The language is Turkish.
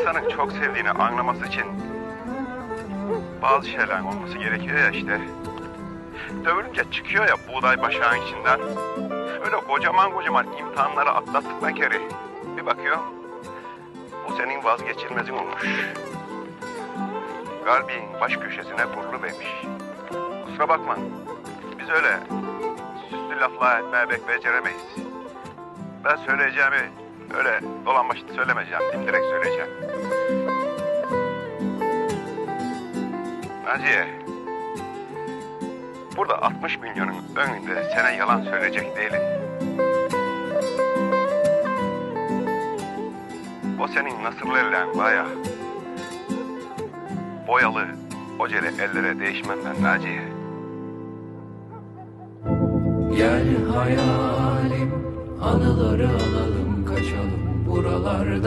insanın çok sevdiğini anlaması için bazı şeyler olması gerekiyor ya işte. Dövülünce çıkıyor ya buğday başağın içinden. Öyle kocaman kocaman imtihanları atlattıktan kere bir bakıyor. Bu senin vazgeçilmezin olmuş. Kalbin baş köşesine kurulu vermiş. Kusura bakma. Biz öyle süslü lafla etmeye pek beceremeyiz. Ben söyleyeceğimi öyle dolan başlı söylemeyeceğim. Dimdirek söyleyeceğim. Naciye. Burada 60 milyonun önünde sana yalan söyleyecek değilim. O senin nasırlı ellerin var ya. Boyalı, oceli ellere değişmem ben Naciye. Gel hayalim anıları alalım yollarda